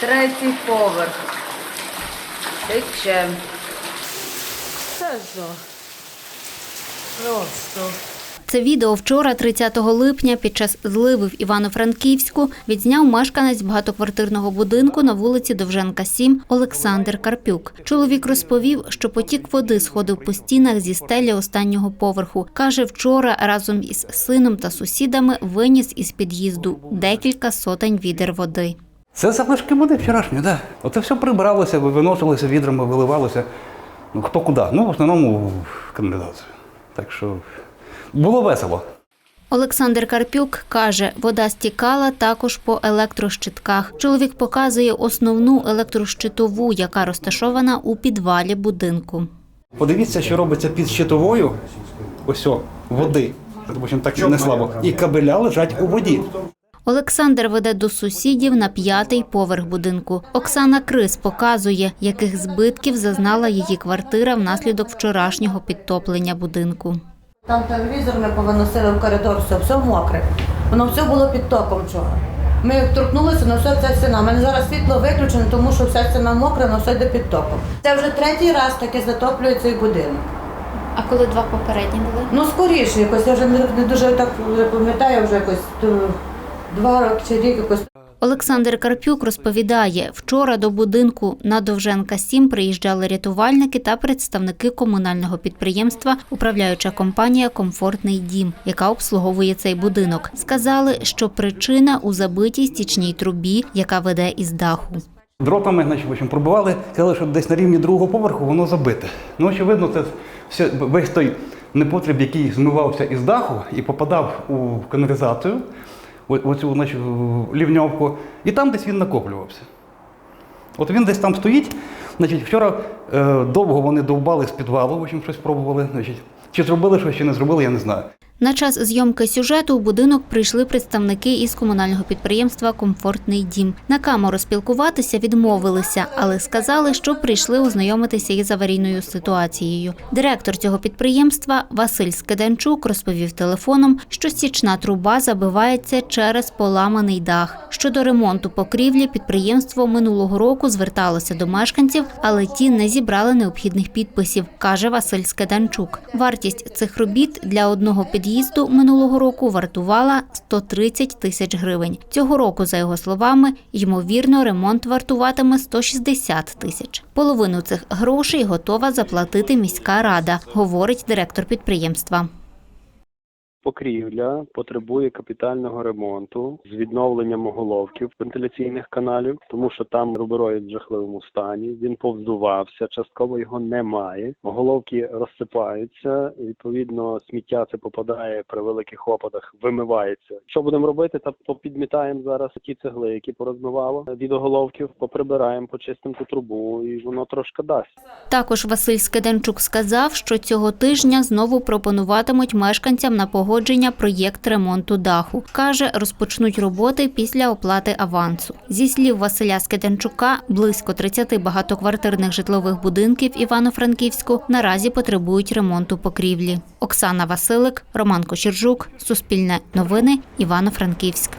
Третій поверх. Тече. Це що? Просто. Це відео вчора, 30 липня, під час зливи в Івано-Франківську, відзняв мешканець багатоквартирного будинку на вулиці Довженка 7 Олександр Карпюк. Чоловік розповів, що потік води сходив по стінах зі стелі останнього поверху. Каже, вчора разом із сином та сусідами виніс із під'їзду декілька сотень відер води. Це залишки води вчорашньої, так. Да. Оце все прибиралося, виносилося відрами, виливалося. Ну, хто куди? Ну, в основному в каналізацію. Так що було весело. Олександр Карпюк каже, вода стікала також по електрощитках. Чоловік показує основну електрощитову, яка розташована у підвалі будинку. Подивіться, що робиться під щитовою. Ось о, води. Общем, так не слабо. І кабеля лежать у воді. Олександр веде до сусідів на п'ятий поверх будинку. Оксана Крис показує, яких збитків зазнала її квартира внаслідок вчорашнього підтоплення будинку. Там телевізор ми повиносили в коридор, все, все мокре. Воно все було під током вчора. Ми торкнулися, на все це стіна. У мене зараз світло виключено, тому що вся стіна мокра, на все йде під током. Це вже третій раз таке затоплює цей будинок. А коли два попередні були? Ну скоріше якось, я вже не, дуже так пам'ятаю, вже якось два роки чи рік якось. Олександр Карпюк розповідає, вчора до будинку на Довженка 7 приїжджали рятувальники та представники комунального підприємства, управляюча компанія Комфортний дім, яка обслуговує цей будинок. Сказали, що причина у забитій стічній трубі, яка веде із даху. Дротами, значить, в общем, пробивали, казали, що десь на рівні другого поверху воно забите. Ну, очевидно, це все, весь той непотріб, який змивався із даху і попадав у каналізацію, оцю значить, лівньовку, і там десь він накоплювався. От він десь там стоїть. Значить, вчора е, довго вони довбали з підвалу, в общем, щось пробували. Значить, чи зробили щось, чи не зробили, я не знаю. На час зйомки сюжету у будинок прийшли представники із комунального підприємства Комфортний дім. На камеру спілкуватися відмовилися, але сказали, що прийшли ознайомитися із аварійною ситуацією. Директор цього підприємства Василь Скиданчук розповів телефоном, що стічна труба забивається через поламаний дах. Щодо ремонту покрівлі, підприємство минулого року зверталося до мешканців, але ті не зібрали необхідних підписів, каже Василь Скиданчук. Вартість цих робіт для одного під'їзду минулого року вартувала 130 тисяч гривень. Цього року, за його словами, ймовірно, ремонт вартуватиме 160 тисяч. Половину цих грошей готова заплатити міська рада, говорить директор підприємства. Покрівля потребує капітального ремонту з відновленням оголовків вентиляційних каналів, тому що там рубероїд в жахливому стані. Він повздувався, частково його немає. Оголовки розсипаються. Відповідно, сміття це попадає при великих опадах, вимивається. Що будемо робити? Та попідмітаємо зараз ті цегли, які порозмивало від оголовків, поприбираємо, почистимо ту трубу, і воно трошки дасть. Також Василь Скиденчук сказав, що цього тижня знову пропонуватимуть мешканцям на погодження проєкт ремонту даху. Каже, розпочнуть роботи після оплати авансу. Зі слів Василя Скиденчука, близько 30 багатоквартирних житлових будинків Івано-Франківську наразі потребують ремонту покрівлі. Оксана Василик, Роман Кочержук, Суспільне новини, Івано-Франківськ.